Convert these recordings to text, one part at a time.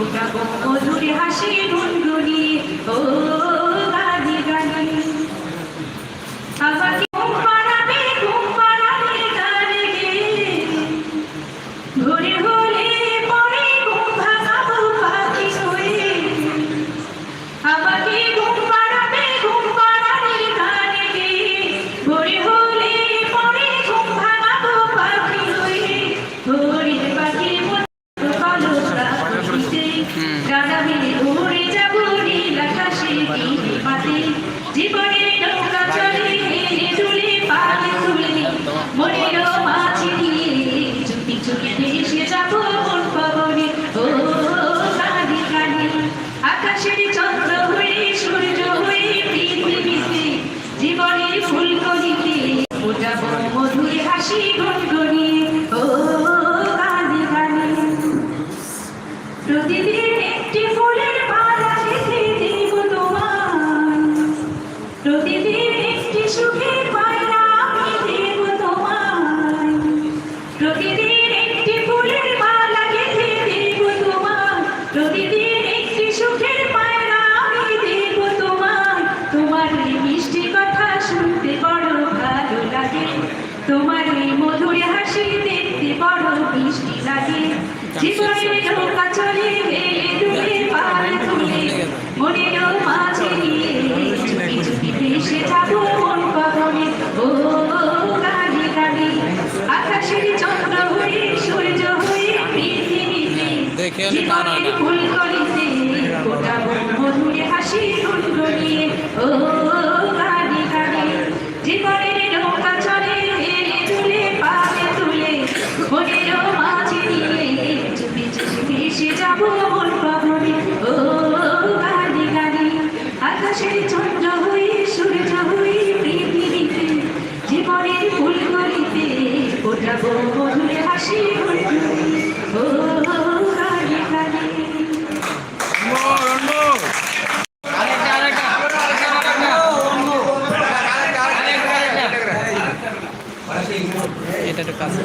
ফোটাবো জীবনের ফুল করিতে মধুর হাসি গনগনিয়ে তোমার এই মধুর হাসি দেখতে বড় মিষ্টি লাগে। জীবনের নৌকা চলে গেলে পার তুলে মনের মাঝে নিয়ে চুপি চুপি ভেসে যাব মন কদমে ও গাড়ি গাড়ি আকাশের চন্দ্র হয়ে সূর্য হয়ে পৃথিবীতে করিতে ফোটাবো মধুর হাসি গুনগুনিয়ে ও ভেসে যাব ও গাড়ি গাড়ি। আকাশের চন্দ্র হয়ে সূর্য হয়ে পৃথিবীতে জীবনের ফুল করিতে ফোটাবো মধুর হাসি ও গাড়ি গাড়ি। এটা একটু কাছে।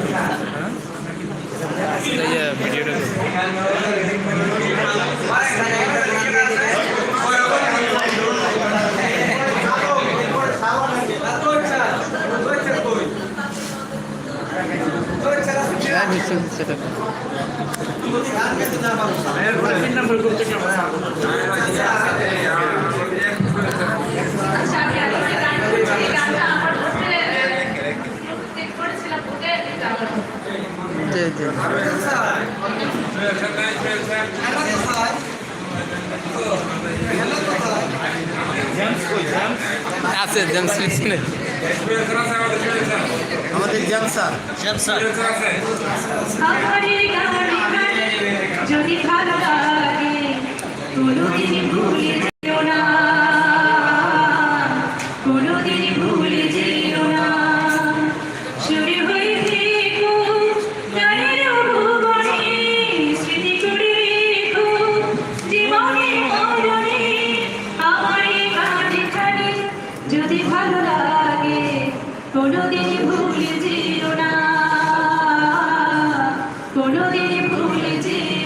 আছে জেমস মিসিনে আমাদের জ্যামসা আমারে গানে গানে। যদি ভালো লাগে কোনোদিন ভুলে যেও না। কোনোদিন ভুলে যেও না। শুরু হয়ে থেকো যদি ভালো লাগে কোনোদিন ভুলে যেও না কোনোদিন ভুলে যেও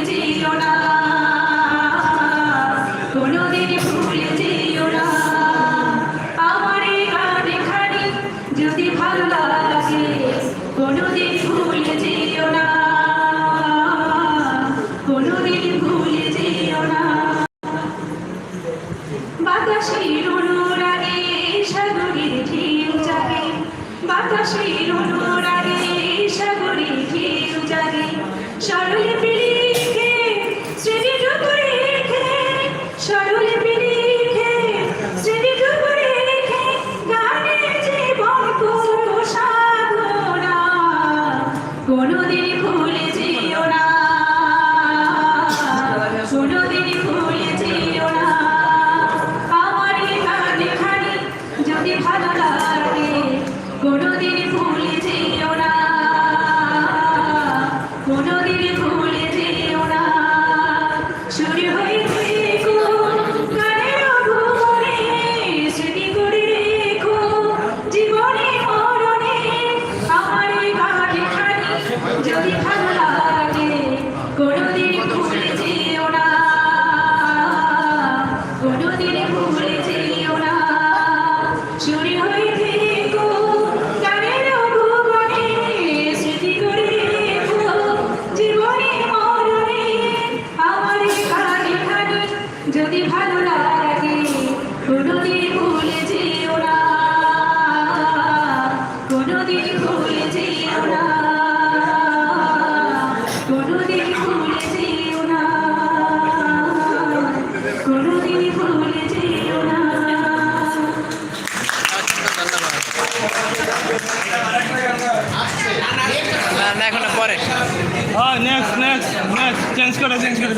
যদি ভালো লাগে কোনোদিন ভুলে যেও না। বাতাসের অনুরাগে সাগরের ঢেউ জাগে বাতাসের অনুরাগে ভুলে যেও না হ্যাঁ নেক্সট নেক্সট নেক্সট চেঞ্জ করে চেঞ্জ করে।